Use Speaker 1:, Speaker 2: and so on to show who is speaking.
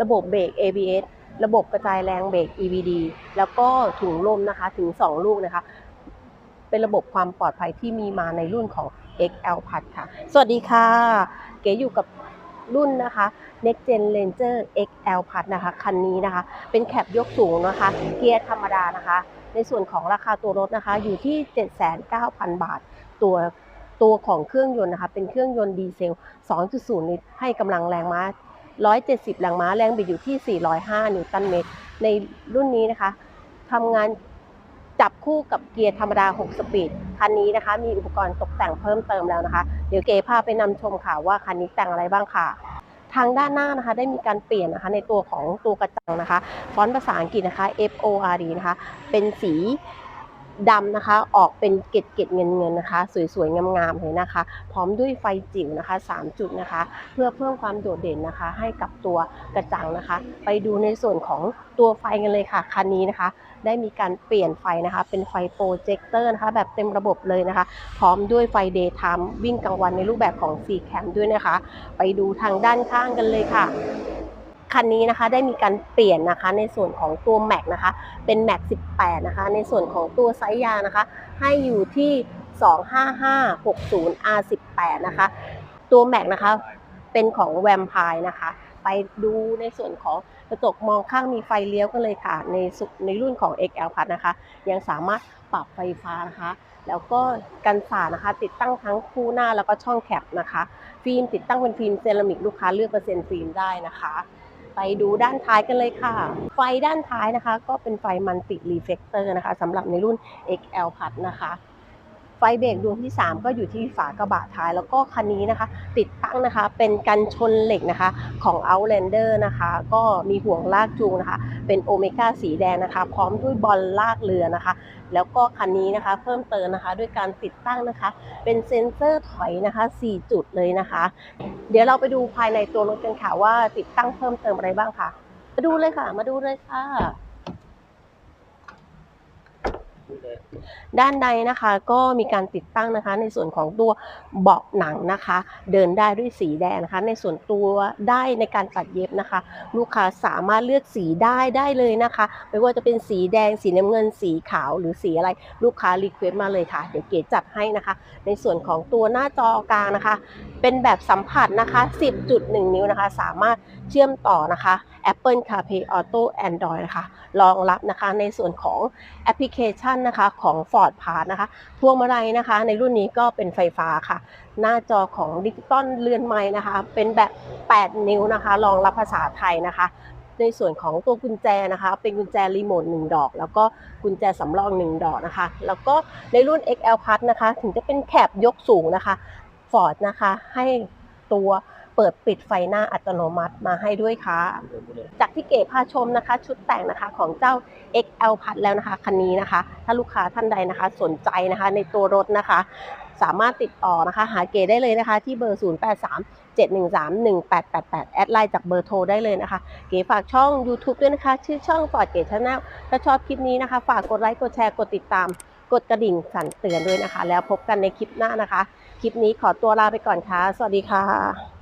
Speaker 1: ระบบเบรก ABS ระบบกระจายแรงเบรก EBD แล้วก็ถุงลมนะคะถึง 2 ลูกนะคะ เป็นระบบความปลอดภัยที่มีมาในรุ่นของ XL p l u s ค่ะ สวัสดีค่ะ เก๋อยู่กับรุ่นนะคะ Next Gen Ranger XL p l u s นะคะ คันนี้นะคะ เป็นแคปยกสูงนะคะ เกียร์ธรรมดานะคะ ในส่วนของราคาตัวรถนะคะ อยู่ที่ 79,000 บาท ตัวตัวของเครื่องยนต์นะคะ เป็นเครื่องยนต์ดีเซล 2.0 ลิตร ให้กำลังแรงม้า 170 แรงม้าแรงบิดอยู่ที่ 405 นิวตันเมตร ในรุ่นนี้นะคะทำงานจับคู่กับเกียร์ธรรมดา 6 สปีด คันนี้นะคะ มีอุปกรณ์ตกแต่งเพิ่มเติมแล้วนะคะ เดี๋ยวเก๋พาไปนำชมค่ะว่าคันนี้แต่งอะไรบ้างค่ะ ทางด้านหน้านะคะได้มีการเปลี่ยนนะคะในตัวของตัวกระจังนะคะ ฟอนต์ภาษาอังกฤษนะคะ F O R D นะคะ เป็นสี ดำนะคะ ออกเป็นเกล็ดเกล็ดเงินเงินนะคะ สวยๆ งามๆเลยนะคะ พร้อมด้วยไฟจิ๋วนะคะ 3 จุดนะคะ เพื่อเพิ่มความโดดเด่นนะคะ ให้กับตัวกระจังนะคะ ไปดูในส่วนของตัวไฟกันเลยค่ะ คันนี้นะคะ ได้มีการเปลี่ยนไฟนะคะ เป็นไฟโปรเจคเตอร์นะคะ แบบเต็มระบบเลยนะคะ พร้อมด้วยไฟเดย์ไทม์วิ่งกลางวันในรูปแบบของ C cam ด้วยนะคะ ไปดูทางด้านข้างกันเลยค่ะ คันนี้นะคะได้มีการเปลี่ยนนะคะในส่วนของตัวแม็กนะคะเป็น Mac 18 นะคะ ในส่วนของตัวไซส์ยานะคะ ให้อยู่ที่ 25560 R18 นะคะ ตัว Mac นะคะเป็นของแวมไพร์นะคะ ไปดูในส่วนของกระจกมองข้างมีไฟเลี้ยวกันเลยค่ะ ในสุในรุ่นของ XL Plus นะคะ ยังสามารถปรับไฟฟ้านะคะ แล้วก็กันสาดนะคะ ติดตั้งทั้งคู่หน้าแล้วก็ช่องแคปนะคะ ฟิล์มติดตั้งเป็นฟิล์มเซรามิกลูกค้าเลือกเปอร์เซ็นต์ฟิล์มได้นะคะ ไปดูด้านท้ายกันเลยค่ะ ไฟด้านท้ายนะคะ ก็เป็นไฟมันติรีเฟกเตอร์นะคะสำหรับในรุ่น XL พัดนะคะ ไฟเบรกดวงที่ 3 ก็อยู่ที่ฝากระบะท้ายแล้วก็คันนี้นะคะ ติดตั้งนะคะเป็นกันชนเหล็กนะคะของ Outlander นะคะ ก็มีห่วงลากจูงนะคะ เป็นโอเมก้าสีแดงนะคะ พร้อมด้วยบอลลากเรือนะคะ แล้วก็คันนี้นะคะ เพิ่มเติมนะคะ ด้วยการติดตั้งนะคะ เป็นเซ็นเซอร์ถอยนะคะ 4 จุดเลยนะคะ เดี๋ยวเราไปดูภายในตัวรถกันค่ะว่าติดตั้งเพิ่มเติมอะไรบ้างค่ะ มาดูเลยค่ะ มาดูเลยค่ะ ด้านในนะคะก็มีการติดตั้งนะคะ ในส่วนของตัวเบาะหนังนะคะ เดินได้ด้วยสีแดงนะคะ ในส่วนตัวได้ในการตัดเย็บนะคะ ลูกค้าสามารถเลือกสีได้ได้เลยนะคะ ไม่ว่าจะเป็นสีแดงสีน้ำเงินสีขาวหรือสีอะไรลูกค้ารีเควสต์มาเลยค่ะ เดี๋ยวเก๋จัดให้นะคะ ในส่วนของตัวหน้าจอกลางนะคะ เป็นแบบสัมผัสนะคะ 10.1 นิ้วนะคะ สามารถเชื่อมต่อนะคะ Apple CarPlay Auto Android นะคะรองรับนะคะในส่วนของแอปพลิเคชันนะคะของ Ford Pass นะคะ พวงมาลัยนะคะ ในรุ่นนี้ก็เป็นไฟฟ้าค่ะ หน้าจอของดิจิตอลเรือนไม้นะคะ เป็นแบบ 8 นิ้วนะคะรองรับภาษาไทยนะคะ ในส่วนของตัวกุญแจนะคะ เป็นกุญแจรีโมท1ดอก แล้วก็กุญแจสำรอง 1 ดอกนะคะ แล้วก็ในรุ่น XL Plus นะคะ ถึงจะเป็นแคบยกสูงนะคะ Ford นะคะให้ตัว เปิดปิดไฟหน้าอัตโนมัติมาให้ด้วยค่ะ จากที่เก๋พาชมนะคะ ชุดแต่งนะคะของเจ้า XL พัดแล้วนะคะคันนี้นะคะ ถ้าลูกค้าท่านใดนะคะ สนใจนะคะในตัวรถนะคะ สามารถติดต่อนะคะ หาเก๋ได้เลยนะคะ ที่เบอร์ 083 713 1888 แอดไลน์จากเบอร์โทรได้เลยนะคะ เก๋ฝากช่อง YouTube ด้วยนะคะ ชื่อช่อง Ford เก๋ชาแนลถ้าชอบคลิปนี้นะคะ ฝากกดไลค์กดแชร์กดติดตามกดกระดิ่งสั่นเตือนด้วยนะคะ แล้วพบกันในคลิปหน้านะคะ คลิปนี้ขอตัวลาไปก่อนค่ะ สวัสดีค่ะ